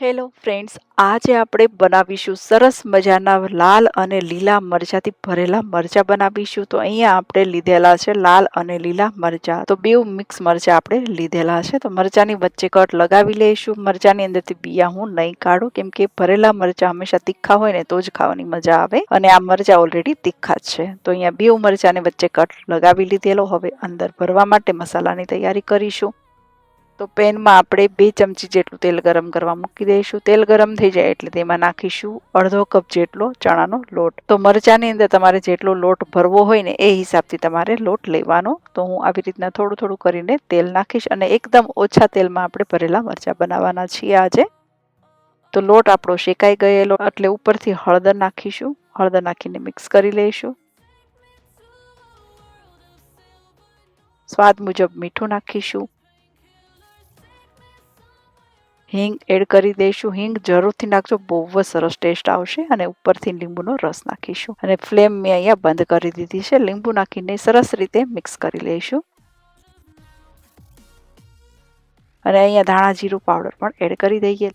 Hello friends આજે આપણે બનાવીશું સરસ મજાના લાલ અને લીલા મરચાંથી ભરેલા મરચાં બનાવીશું. તો અહીંયા આપણે લીધેલા છે લાલ અને લીલા મરચાં. તો બેઉ મિક્સ મરચાં આપણે લીધેલા છે. તો મરચાંની વચ્ચે કટ લગાવી લઈશું. મરચાંની અંદરથી બિયા હું નહીં કાઢું, કેમ કે ભરેલા મરચાં હંમેશા તીખા હોય ને તો જ ખાવાની મજા આવે. અને આ મરચાં ઓલરેડી તીખા જ છે. તો અહીંયા બેઉ મરચાંની વચ્ચે કટ લગાવી લીધેલો. હવે અંદર ભરવા માટે મસાલાની તૈયારી કરીશું. તો પેનમાં આપણે બે ચમચી જેટલું તેલ ગરમ કરવા મૂકી દઈશું. તેલ ગરમ થઈ જાય એટલે તેમાં નાખીશું અડધો કપ જેટલો ચણાનો લોટ. તો મરચાંની અંદર તમારે જેટલો લોટ ભરવો હોય ને એ હિસાબથી તમારે લોટ લેવાનો. તો હું આવી રીતના થોડું થોડું કરીને તેલ નાખીશ અને એકદમ ઓછા તેલમાં આપણે ભરેલા મરચાં બનાવવાના છીએ આજે. તો લોટ આપણો શેકાઈ ગયેલો એટલે ઉપરથી હળદર નાખીશું. હળદર નાખીને મિક્સ કરી લઈશું. સ્વાદ મુજબ મીઠું નાખીશું. હિંગ એડ કરી દઈશું. હિંગ જરૂરથી નાખજો. બહુ જ સરસ ટેસ્ટ આવશે અને ઉપરથી લીંબુનો રસ નાખીશું. અને ફ્લેમ મેં અહીંયા બંધ કરી દીધી છે. લીંબુ નાખીને સરસ રીતે મિક્સ કરી લઈશું. અને અહીંયા ધાણા જીરું પાવડર પણ એડ કરી દઈએ.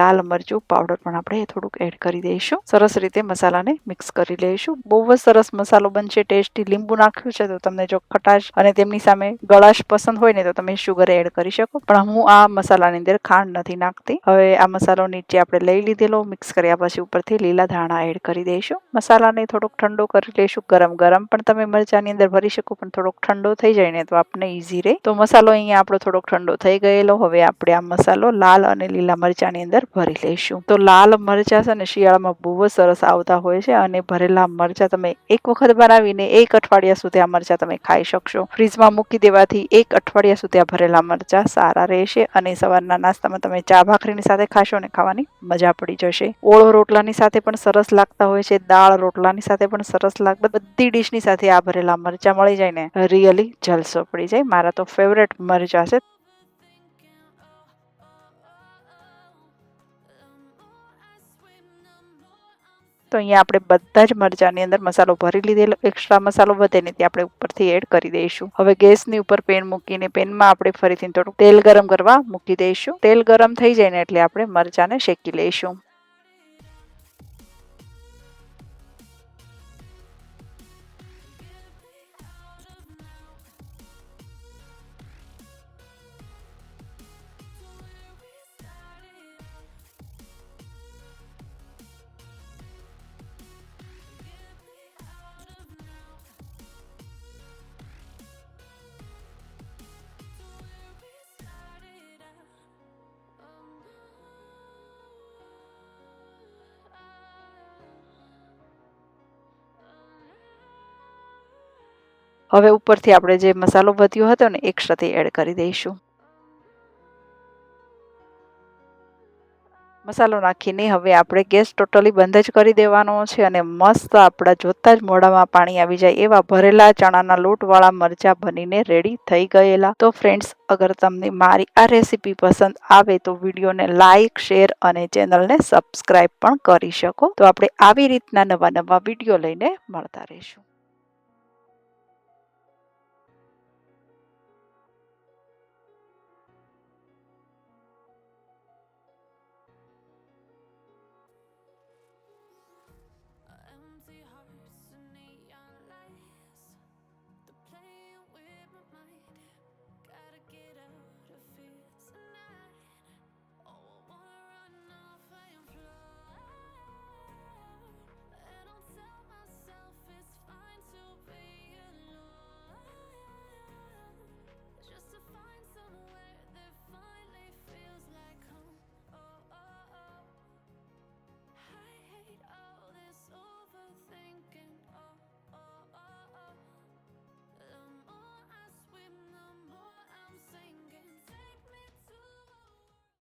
લાલ મરચું પાવડર પણ આપણે થોડુંક એડ કરી દઈશું. સરસ રીતે મસાલાને મિક્સ કરી લઈશું. બહુ જ સરસ મસાલો બનશે ટેસ્ટી લીંબુ નાખ્યું છે તો તમને જો ખટાશ અને તેમની સામે ગળાશ પસંદ હોય ને તો તમે શુગર એડ કરી શકો. પણ હું આ મસાલાની અંદર ખાંડ નથી નાખતી. હવે આ મસાલો નીચે આપણે લઈ લીધેલો મિક્સ કર્યા પછી ઉપરથી લીલા ધાણા એડ કરી દઈશું. મસાલાને થોડોક ઠંડો કરી લઈશું, ગરમ ગરમ. પણ તમે મરચાની અંદર ભરી શકો, પણ થોડોક ઠંડો થઈ જાય ને તો આપણે ઈઝી રહે તો મસાલો અહીંયા આપણો થોડોક ઠંડો થઈ ગયેલો. હવે આપણે આ મસાલો લાલ અને લીલા મરચાની અંદર અંદર ભરી લઈશું. તો લાલ મરચાં છે ને શિયાળામાં બહુ જ સરસ આવતા હોય છે અને ભરેલા મરચાં તમે એક વખત બનાવીને એક અઠવાડિયા સુધી આ મરચાં તમે ખાઈ શકશો. ફ્રીજમાં મૂકી દેવાથી એક અઠવાડિયા સુધી આ ભરેલા મરચાં સારા રહેશે અને સવારના નાસ્તામાં તમે ચા ભાખરીની સાથે ખાશો ને ખાવાની મજા પડી જશે. ઓળો રોટલાની સાથે પણ સરસ લાગતા હોય છે, દાળ રોટલાની સાથે પણ સરસ લાગ બધી ડીશની સાથે આ ભરેલા મરચા મળી જાય ને રિયલી જલસો પડી જાય. મારા તો ફેવરેટ મરચા છે તો અહીંયા આપણે બધા જ મરચાંની અંદર મસાલો ભરી લીધેલો એક્સ્ટ્રા મસાલો વધે ને તે આપણે ઉપરથી એડ કરી દઈશું. હવે ગેસની ઉપર પેન મૂકીને પેનમાં આપણે ફરીથી થોડું તેલ ગરમ કરવા મૂકી દઈશું. તેલ ગરમ થઈ જાય ને એટલે આપણે મરચાંને શેકી લઈશું. હવે ઉપરથી આપણે જે મસાલો વધ્યો હતો ને એક સાથે એડ કરી દઈશું. મસાલો નાખીને હવે આપણે ગેસ ટોટલી બંધ જ કરી દેવાનો છે અને મસ્ત આપણા જોતા જ મોઢામાં પાણી આવી જાય એવા ભરેલા ચણાના લોટવાળા મરચાં બનીને રેડી થઈ ગયેલા. તો ફ્રેન્ડ્સ અગર તમને મારી આ રેસીપી પસંદ આવે તો વિડીયોને લાઇક શેર અને ચેનલને સબસ્ક્રાઇબ પણ કરી શકો. તો આપણે આવી રીતના નવા નવા વીડિયો લઈને મળતા રહીશું.